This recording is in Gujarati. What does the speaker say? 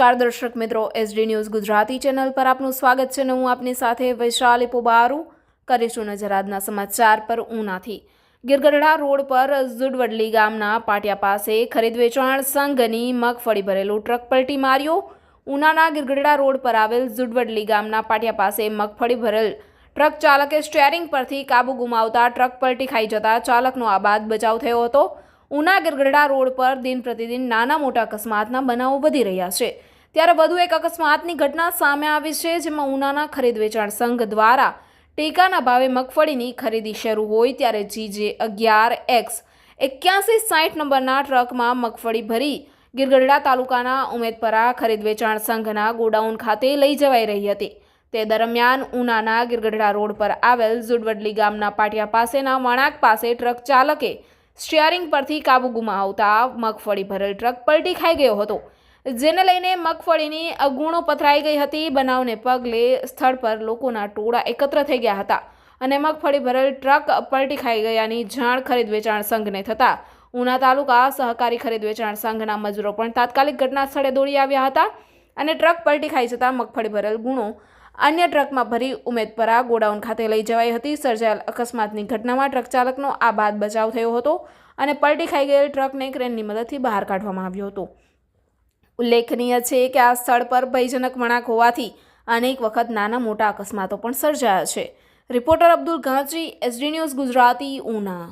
નમસ્કાર દર્શક મિત્રો એસડી ન્યૂઝ ગુજરાતી ચેનલ પર આપનું સ્વાગત છે અને હું આપની સાથે વૈશાલી પોબારુ કરીશું નજર આજના સમાચાર પર ઉનાથી. ગીરગઢડા રોડ પર ઝુડવડલી ગામના પાટિયા પાસે ખરીદ વેચાણ સંઘની મગફળી ભરેલું ટ્રક પલટી માર્યો. ઉનાના ગીરગઢડા રોડ પર આવેલ ઝુડવડલી ગામના પાટિયા પાસે મગફળી ભરેલ ટ્રક ચાલકે સ્ટેરિંગ પરથી કાબુ ગુમાવતા ટ્રક પલટી ખાઈ જતા ચાલકનો આબાદ બચાવ થયો હતો. ઉના ગરગડા રોડ પર દિન પ્રતિદિન નાના મોટા અકસ્માતના બનાવો વધી રહ્યા છે. ત્યારે વધુ એક અકસ્માતની ઘટના સામે આવી છે, જેમાં ઉનાના ખરીદ વેચાણ સંઘ દ્વારા ટેકાના ભાવે મગફળીની ખરીદી શરૂ હોય ત્યારે જીજે અગિયાર, એક્સ એક્યાસી સાઠ નંબરના ટ્રકમાં મગફળી ભરી ગીરગઢડા તાલુકાના ઉમેદપરા ખરીદ વેચાણ સંઘના ગોડાઉન ખાતે લઈ જવાઈ રહી હતી. તે દરમિયાન ઉનાના ગીરગઢડા રોડ પર આવેલ ઝુડવડલી ગામના પાટિયા પાસેના વણાક પાસે ટ્રક ચાલકે સ્ટિયરિંગ પરથી કાબુ ગુમાવતા મગફળી ભરેલ ટ્રક પલટી ખાઈ ગયો હતો. જેને લઈને મગફળીની અગુણો પથરાઈ ગઈ હતી. બનાવને પગલે સ્થળ પર લોકોના ટોળા એકત્ર થઈ ગયા હતા અને મગફળી ભરેલ ટ્રક પલટી ખાઈ ગયાની જાણ ખરીદ વેચાણ સંઘને થતાં ઉના તાલુકા સહકારી ખરીદ વેચાણ સંઘના મજૂરો પણ તાત્કાલિક ઘટના સ્થળે દોડી આવ્યા હતા અને ટ્રક પલટી ખાઈ જતાં મગફળી ભરેલ ગુણો અન્ય ટ્રકમાં ભરી ઉમેદપરા ગોડાઉન ખાતે લઈ જવાઈ હતી. સર્જાયેલ અકસ્માતની ઘટનામાં ટ્રક ચાલકનો બાદ બચાવ થયો હતો અને પલટી ખાઈ ગયેલ ટ્રકને ક્રેનની મદદથી બહાર કાઢવામાં આવ્યો હતો. ઉલ્લેખનીય છે કે આ સ્થળ પર ભયજનક વળાંક હોવાથી અનેક વખત નાના મોટા અકસ્માતો પણ સર્જાયા છે. Reporter Abdul Ghanchi SD news Gujarati, Una.